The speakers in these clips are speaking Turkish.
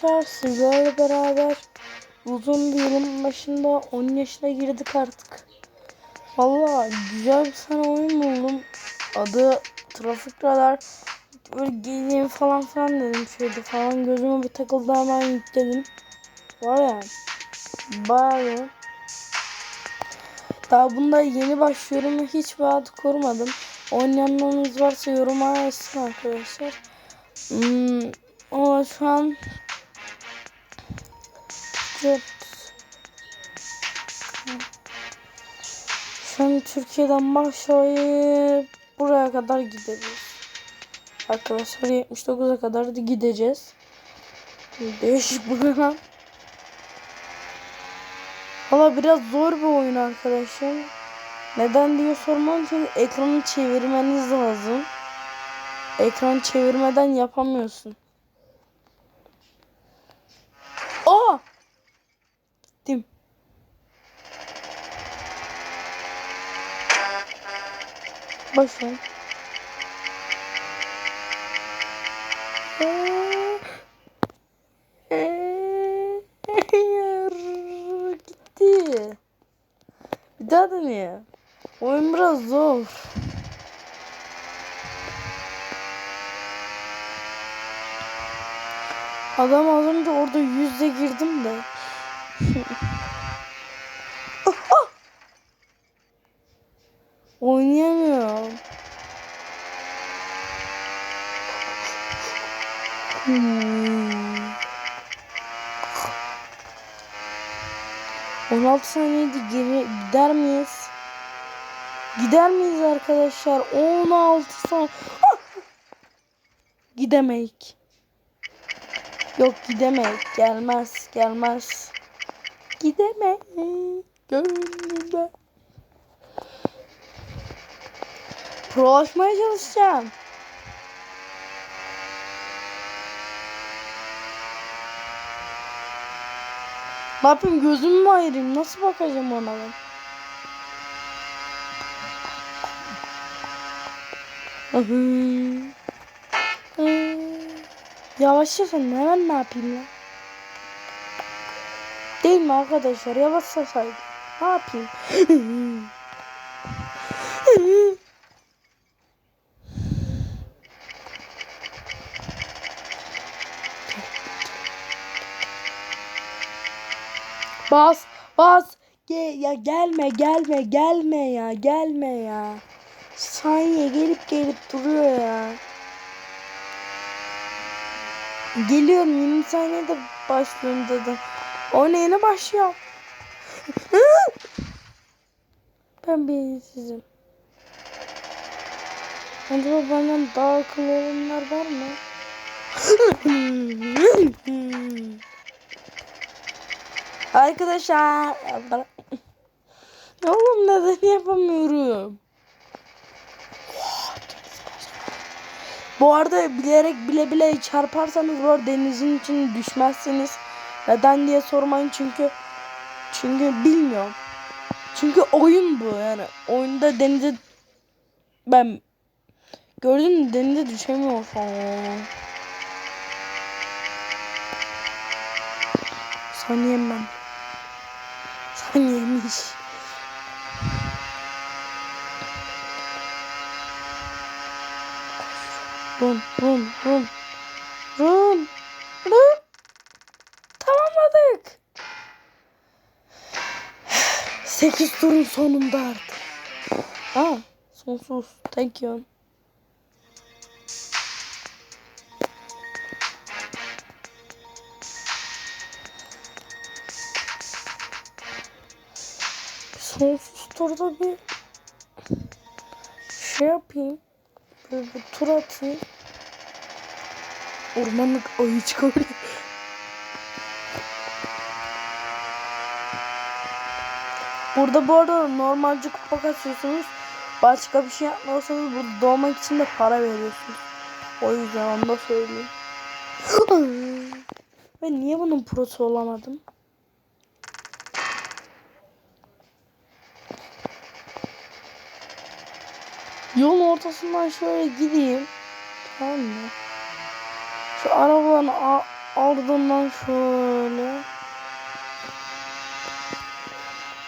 Sizlerle beraber uzun bir yılın başında 10 yaşına girdik artık. Valla güzel bir tane oyun buldum. Adı Trafik Radar. Böyle geleyim falan filan dedim şöyle falan. Gözüme bir takıldı hemen yükledim. Var ya bayağı. Daha bunda yeni başlıyorum hiç vaat korumadım. Oynayanlarınız varsa yoruma yazsın arkadaşlar. Hmm, ama şu an Şu an Türkiye'den başlayıp buraya kadar gideceğiz. Arkadaşlar 79'a kadar da gideceğiz. Değişik rakam. Valla biraz zor bir oyun arkadaşlar. Neden diye sormam çünkü ekranı çevirmeniz lazım. Ekran çevirmeden yapamıyorsun. Gittim. Boş ver. Hayır, Gitti. Bir daha deneye. Oyun biraz zor. Adam az önce orada yüzde girdim de. Ah, ah! Oynayamıyorum. Hmm. 16 saniyede geri gider miyiz? Gider miyiz arkadaşlar? 16 saniye. Ah! Gidemeyik. Yok gidemeyik. Gelmez. Gelmez. Gidemeyik. Gönlümde. Prolaşmaya çalışacağım. Ne yapayım gözümü mü ayırayım? Nasıl bakacağım ona ben? Ahı. Hı. Yavaşlasın hemen ne yapayım ya? Değil mi arkadaşlar? Yavaşlasaydı. Ne yapayım? Bas, bas. Ge ya gelme, gelme, gelme ya, gelme ya. Saniye gelip gelip duruyor ya. Geliyorum 20 saniyede başlıyorum dedim. O neyine başlıyor? ben beyinsizim. Acaba benden daha akıllı olanlar var mı? Arkadaşlar. Oğlum neden yapamıyorum? Bu arada bilerek bile bile çarparsanız var denizin içine düşmezsiniz. Neden diye sormayın çünkü çünkü bilmiyorum. Çünkü oyun bu yani. Oyunda denize ben gördün mü denize düşemiyor falan. Saniyem ben. Saniyemiş. Run, run, run. Run. Tamamladık. 8 turun sonunda artık. Aa, sonsuz. Thank you. Sonsuz turda bir şey yapayım. Böyle bir tur atayım. Ormanlık ayı çıkabilir. Burada bu arada normalce kupa kasıyorsunuz. Başka bir şey yapmıyorsanız burada doğmak için de para veriyorsunuz. O yüzden onu da söyleyeyim. Ben niye bunun prosu olamadım? Yolun ortasından şöyle gideyim. Tamam mı? Şu arabanın ardından şöyle.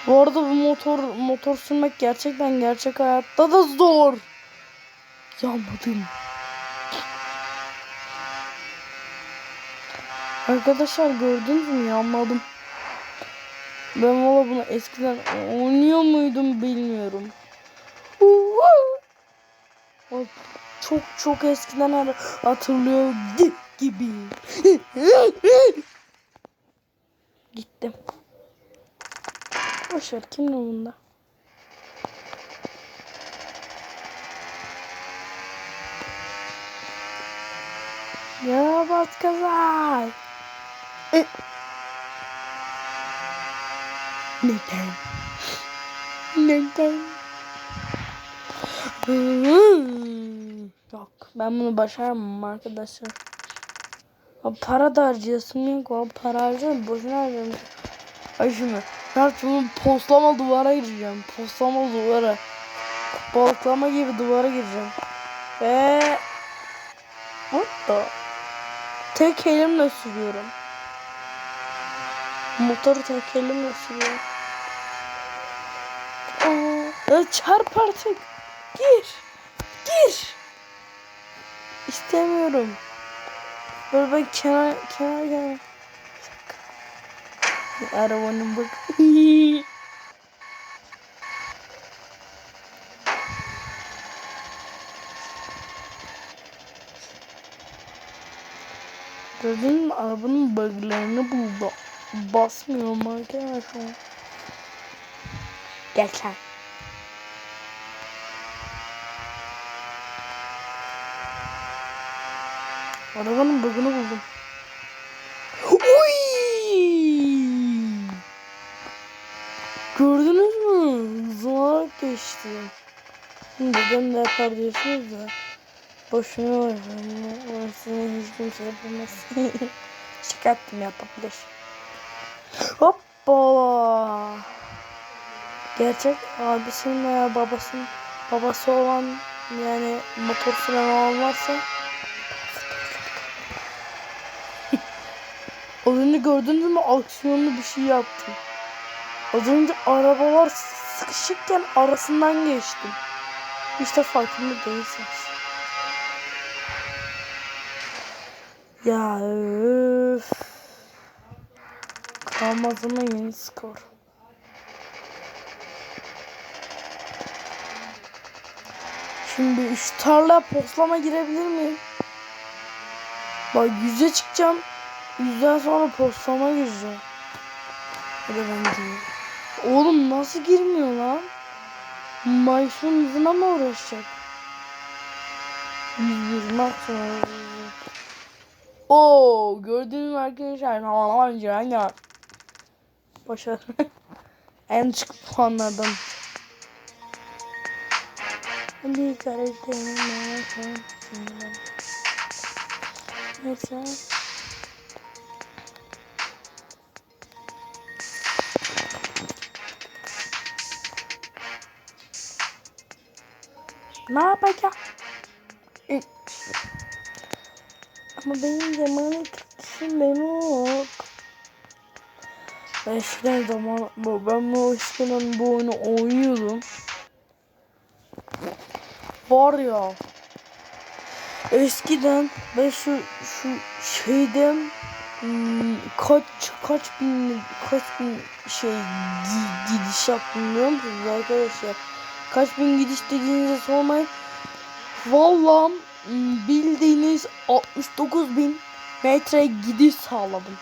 Bu arada bu motor motor sürmek gerçekten gerçek hayatta da zor. Yanmadım. Arkadaşlar gördünüz mü yanmadım. Ben valla bunu eskiden oynuyor muydum bilmiyorum. Çok çok eskiden hatırlıyor gi- gibi. Gittim. Boşver kimin umurunda? Ya bas gaza. Eh. Neden? Neden? Yok ben bunu başaramam arkadaşlar. Para da harcayasın yok para harcayayım boşuna harcayayım. Ay şunu. Şunu poslama duvara gireceğim. Poslama duvara. Balıklama gibi duvara gireceğim. Ve What the? Tek elimle sürüyorum. Motoru tek elimle sürüyorum. Aa, ya çarp artık. Gir. Gir. İstemiyorum. Böyle ben kenar kenar kenar. Arabanın bak. Gördün mü arabanın buglarını buldu. Basmıyorum arkadaşlar. Gel sen. Arabanın bug'ını buldum. Oy! Gördünüz mü? Ben de yapar diyorsunuz da. Boşuna var. Orasını hiç kimse yapamaz. Şaka yaptım yapabilir. Hoppa. Gerçek abisinin veya babasının babası olan yani motor olan varsa Az önce gördünüz mü aksiyonlu bir şey yaptım. Az önce arabalar sıkışıkken arasından geçtim. İşte farkında değilsiniz. Ya öf. Kalmazıma yeni skor. Şimdi şu tarla poslama girebilir miyim? Bak yüze çıkacağım. Yüzden sonra poslama gireceğim. Hadi ben gireyim. Oğlum nasıl girmiyor lan? Maysun yüzüne mi uğraşacak? Yüz bir maksimum. Oo gördüğünüz arkadaşlar tamamen ya. Başar. en düşük puanlardan. Bir karakterim var. Neyse. Ne yapacağım? Ama benim zamanı kişim benim yok. Eskiden zaman bu ben bu eskiden bu oyunu oynuyordum. Var ya. Eskiden ben şu şu şeyden hmm, kaç kaç bin kaç bin şey gi- gidiş yaptım biliyor musunuz arkadaşlar? Kaç bin gidiş dediğinize sormayın. Vallahi hmm, bildiğiniz 69 bin metre gidiş sağladım.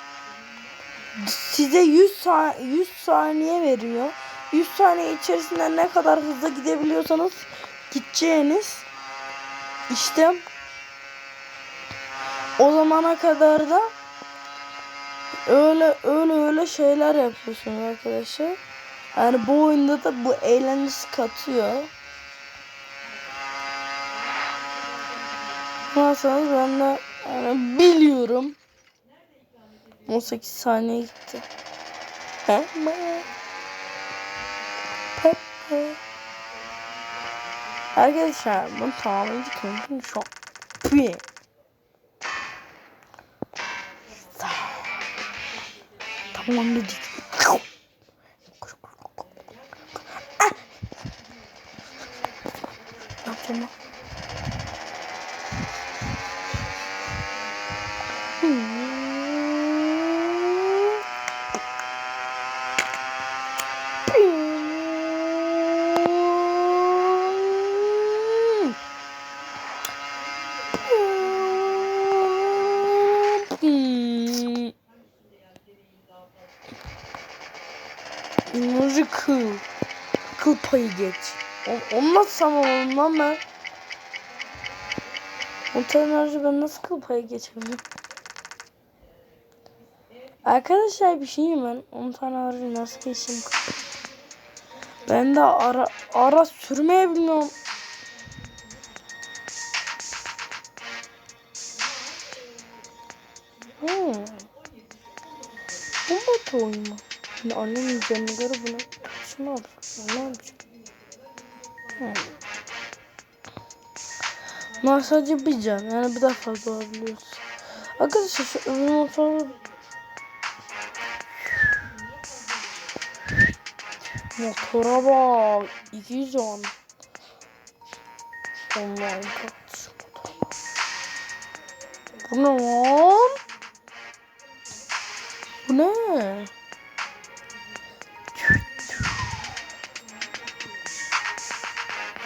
Size 100, sa 100 saniye veriyor. 100 saniye içerisinde ne kadar hızlı gidebiliyorsanız gideceğiniz işte o zamana kadar da öyle öyle öyle şeyler yapıyorsunuz arkadaşlar. Yani bu oyunda da bu eğlencesi katıyor. Nasılsınız ben de yani biliyorum. 18 saniye gitti. Pepe. Pepe. Arkadaşlar bunu tamamen yıkıyorum şu an. Tamam dedik. Ne yapacağım lan? Nuri kıl. Kıl payı geç. O, sanırım lan ben? Enerji ben nasıl kıl payı geçebilirim? Arkadaşlar bir şey mi ben? 10 tane nasıl geçeyim? Ben de ara, ara sürmeye bilmiyorum. Üzerine göre buna şunu al. Ne? Hmm. Bunlar sadece bir can. Yani bir daha fazla olabiliyoruz. Arkadaşlar şu öbür motoru Motora bak. İki can. Oh my god. Bu ne lan? Bu ne?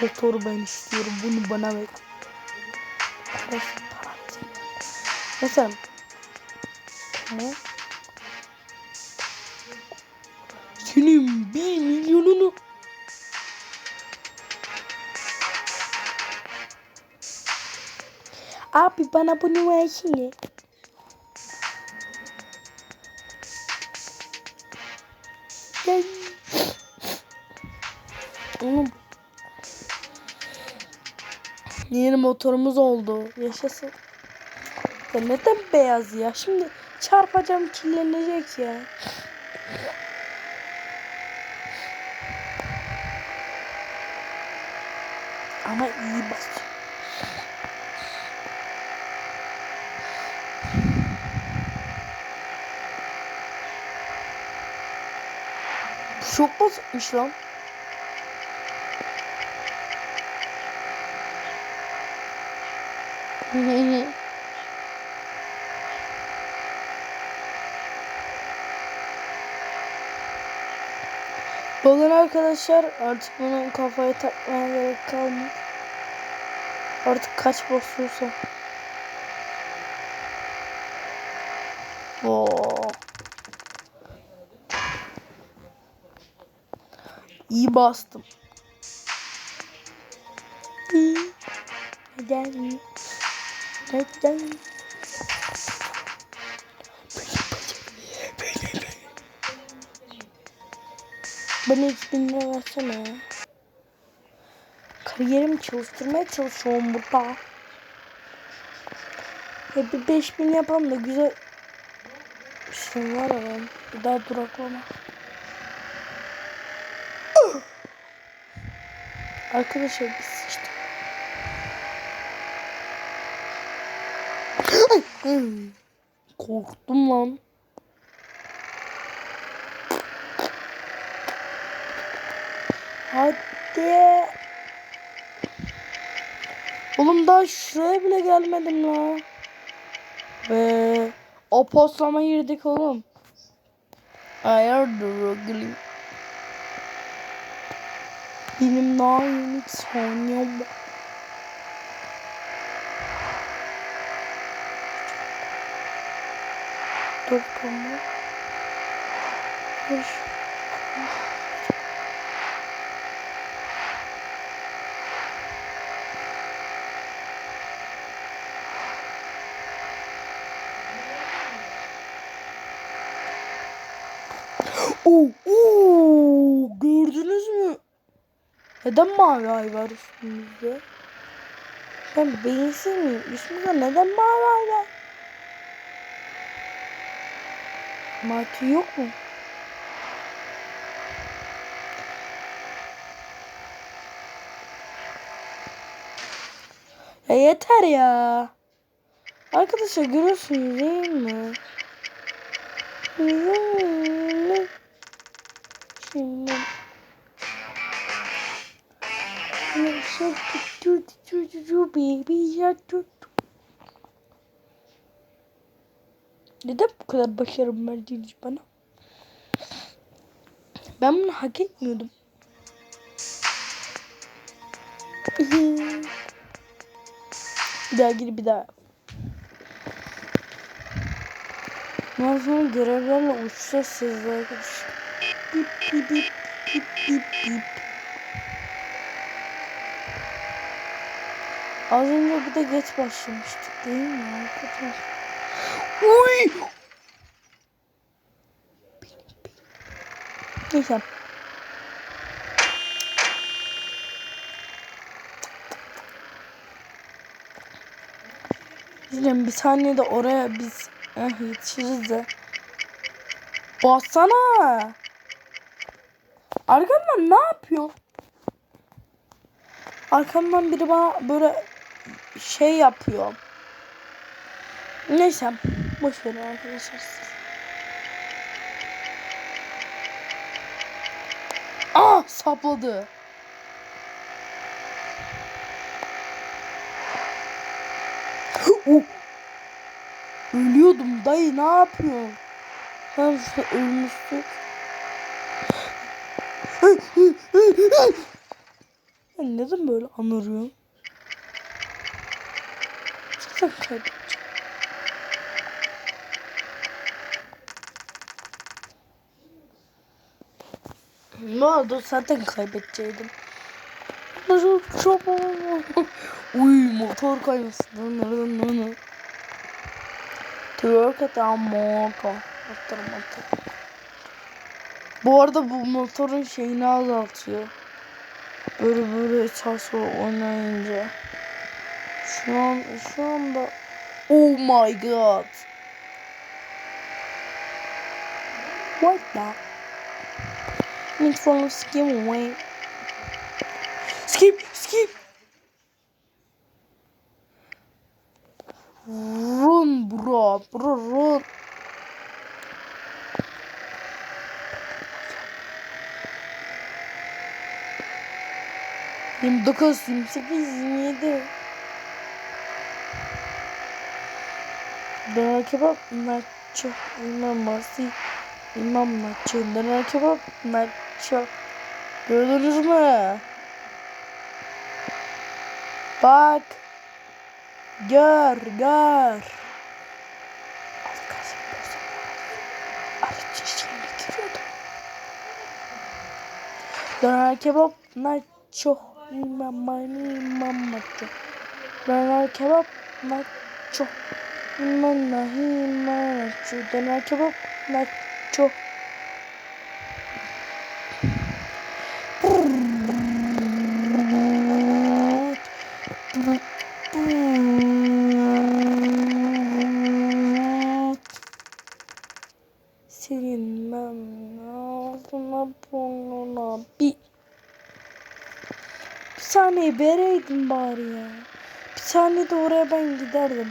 Motoru ben istiyorum. Bunu bana ver. Mesela ne? Senin bir milyonunu Abi bana bunu versene. Motorumuz oldu. Yaşasın. Ya neden beyaz ya? Şimdi çarpacağım kirlenecek ya. Ama iyi. Bu Çok basitmiş lan. Bakın arkadaşlar artık bunu kafaya takmaya gerek kalmıyor. Artık kaç basıyorsa. Oo. İyi bastım. Neden? Neden? Bana 3000 lira versene ya. Kariyerimi çalıştırmaya çalışıyorum burada. Ya bir 5000 yapalım da güzel bir şey var ben. Bir daha duraklama. Arkadaşlar biz sıçtık. Ay! Korktum lan. Hadi. Oğlum daha şuraya bile gelmedim la. Ve o poslama girdik oğlum. Ayardır oğlum. Benim daha yeni saniyem var. Dur. Oo, oo, gördünüz mü? Neden mavi ay var üstümüzde? Ben beyinsiz miyim? Üstümüzde neden mavi ay var? Mati yok mu? Ya yeter ya. Arkadaşlar görüyorsunuz değil mi? Hmm. Bilmem. Baby Neden bu kadar başarım verdiniz bana? Ben bunu hak etmiyordum. bir daha gir bir daha. Bundan sonra görevlerle uçacağız sizle. Bip bip bip bip bip bip. Az önce bir de geç başlamıştık değil mi arkadaşlar? Uy! Neyse. Yine bir saniye de oraya biz eh, yetişiriz de. Bassana. Arkamdan ne yapıyor? Arkamdan biri bana böyle şey yapıyor. Neyse. Boş verin arkadaşlar. Ah sapladı. Oh. Ölüyordum dayı ne yapıyorsun? Sen şu ölmüşsün. Ben neden böyle anırıyorum? Zaten kaybedeceğim. Ne oldu? Zaten kaybedeceydim. Nasıl çok Uy motor kayması. Nereden nereden? Twerk atan motor. Motor motor. Bu arada bu motorun şeyini azaltıyor. Böyle böyle sola oynayınca. Şu an şu anda Oh my god. What the? Need for skim away. Skip, skip. Run bro, bro run. Yirmi dokuz, yirmi sekiz, yirmi yedi. Döner kebap, nacho, maması, imam nacho, döner kebap, nacho. Gördünüz mü? Bak. Gör, gör. Döner kebap, nacho, imamani, mamacho. Döner kebap, nacho, imanahi, manacho. Döner kebap, nacho. Senin ben ağzına burnuna bir bir saniye vereydin bari ya. Bir saniye de oraya ben giderdim.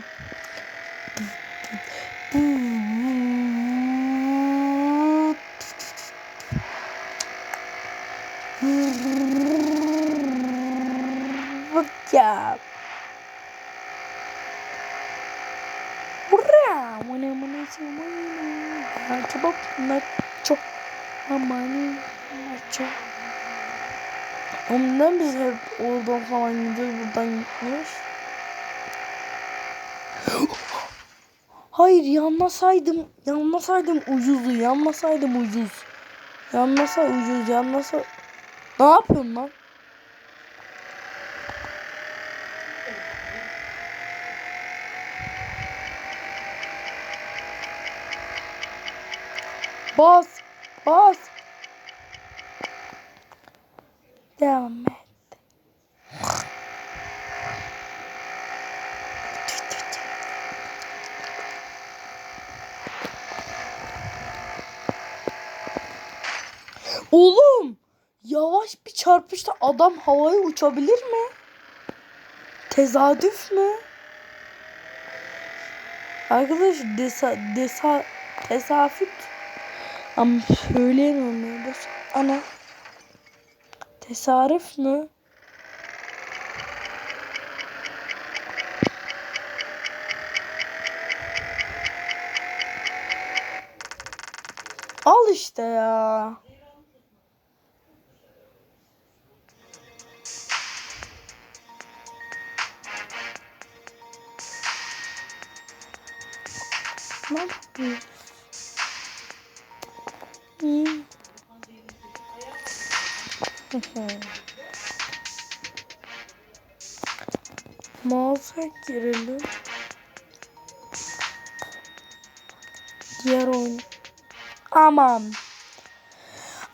Ya. Ondan biz hep oradan falan gidiyoruz, buradan gitmiyoruz. Hayır yanmasaydım, yanmasaydım ucuzdu, yanmasaydım ucuz. Yanmasa ucuz, yanmasa... Ne yapıyorsun lan? Bas, bas. Devam et. Oğlum yavaş bir çarpışta adam havaya uçabilir mi? Tezadüf mü? Arkadaş desa, desa, tesadüf Ama söyleyemem ya. Ana. Tesarif mü? Al işte ya. Girelim. Diğer oyun. Aman.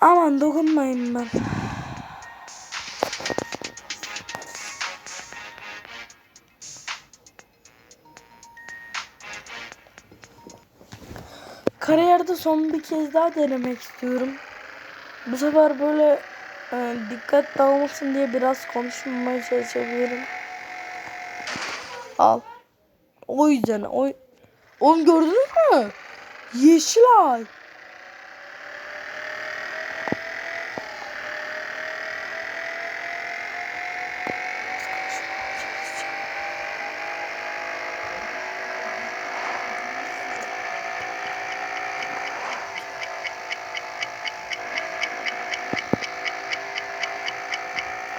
Aman dokunmayın ben. Kariyerde son bir kez daha denemek istiyorum. Bu sefer böyle e, dikkat dağılmasın diye biraz konuşmamaya çalışabilirim. Al. O yüzden o Oğlum gördünüz mü? Yeşil ay.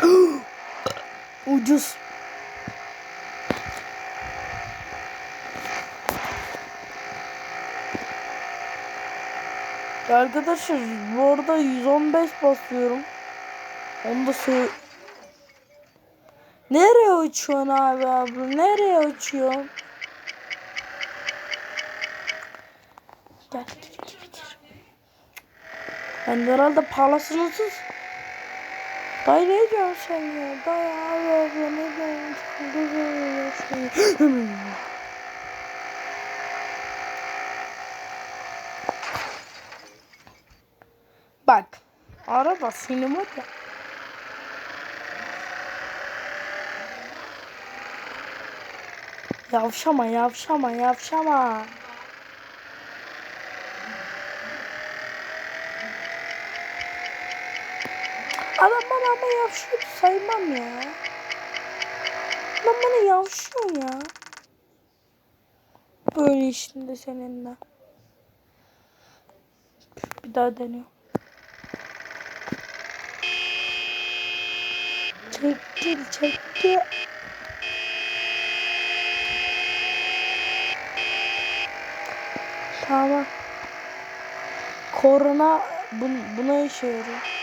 Ucuz. Arkadaşlar bu arada 115 basıyorum. Onu da söyle. Nereye uçuyorsun abi abi? Nereye uçuyorsun? Gel gir gir gir. Ben de herhalde parlasınızsız. Dayı ne diyorsun sen ya? Dayı abi abi ne diyorsun? Bak. Senin var ya. Yavşama yavşama yavşama. Adam bana ama yavşıyor saymam ya. Adam bana yavşıyor ya. Böyle işinde seninle. Bir daha deniyor. Çekil çekil. Tamam. Korona bun, buna işe yarıyor.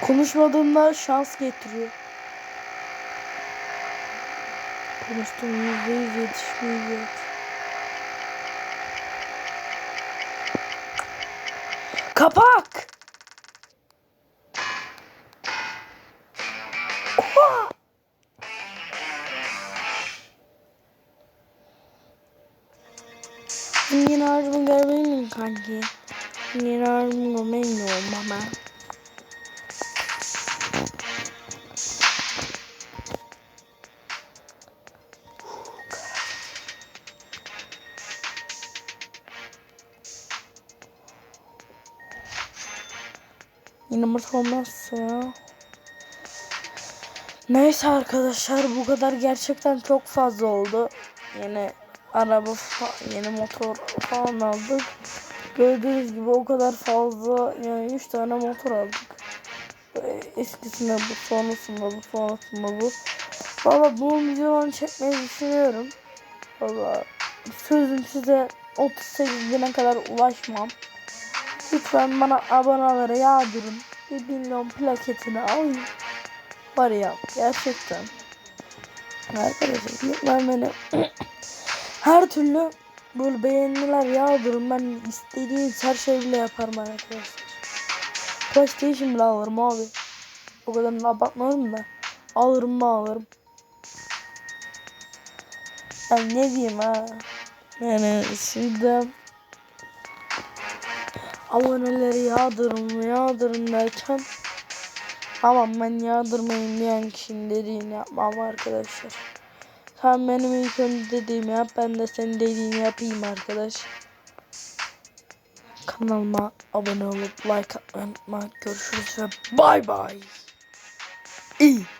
Konuşmadığında şans getiriyor. Konuştuğum yüzde yüz yetişmeyecek. Kapak! Oha! Yeni harcımı görmeyi miyim kanki? Yeni harcımı görmeyi mama? Yine mutlu olmazsa ya. Neyse arkadaşlar bu kadar gerçekten çok fazla oldu. Yine araba yeni motor falan aldık. Gördüğünüz gibi o kadar fazla yani 3 tane motor aldık. Eskisinde bu, sonrasında bu, sonrasında bu. Valla bu videoları çekmeyi düşünüyorum. Valla sözüm size 38 bine kadar ulaşmam. Lütfen bana aboneleri yağdırın. Bir milyon plaketini alayım. Var ya gerçekten. Arkadaşlar beni her türlü böyle beğeniler yağdırın. Ben istediğiniz her şeyi bile yaparım arkadaşlar. PlayStation bile alırım abi. O kadar da abartmadım da. Alırım mı alırım. Ben ne diyeyim ha. Yani şimdi aboneleri yağdırın yağdırın derken Tamam ben yağdırmayın diyen kişinin dediğini yapmam arkadaşlar. Sen benim ilk önce dediğimi yap ben de senin dediğini yapayım arkadaş. Kanalıma abone olup like atmayı unutma. Görüşürüz ve bay bay. İyi.